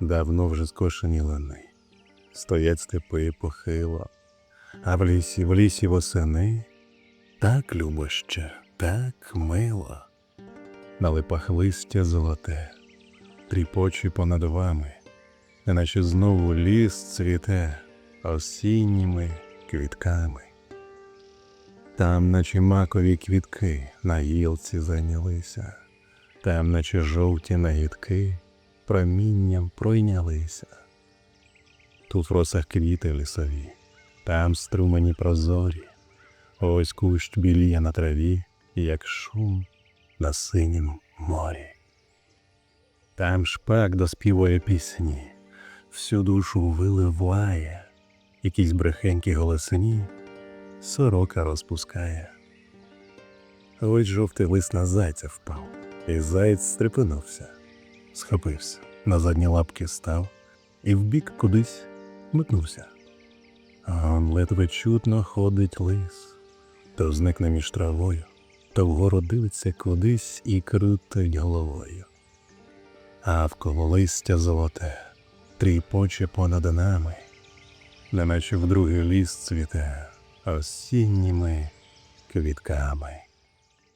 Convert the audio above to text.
давно вже скошені лани, стоять степи похило, а в лісі, в лісі восени так любо ще, так мило. На липах листя золоте, тріпочі понад вами, неначе знову ліс цвіте осінніми квітками. Там, наче макові квітки, на гілці зайнялися, там, наче жовті нагідки, промінням пройнялися. Тут в росах квіти лісові, там струмені прозорі, ось кущ біліє на траві, як шум на синім морі. Там шпак доспівує пісні, всю душу виливає, якісь брехенькі голосині сорока розпускає. Ось жовтий лист на зайця впав, і заєць стрепенувся, схопився, на задні лапки став і вбік кудись метнувся. А он ледве чутно ходить лис, то зникне між травою, то вгору дивиться кудись і крутить головою. А вколо листя золоте, тріпоче понад нами, неначе в другий ліс цвіте осінніми квітками.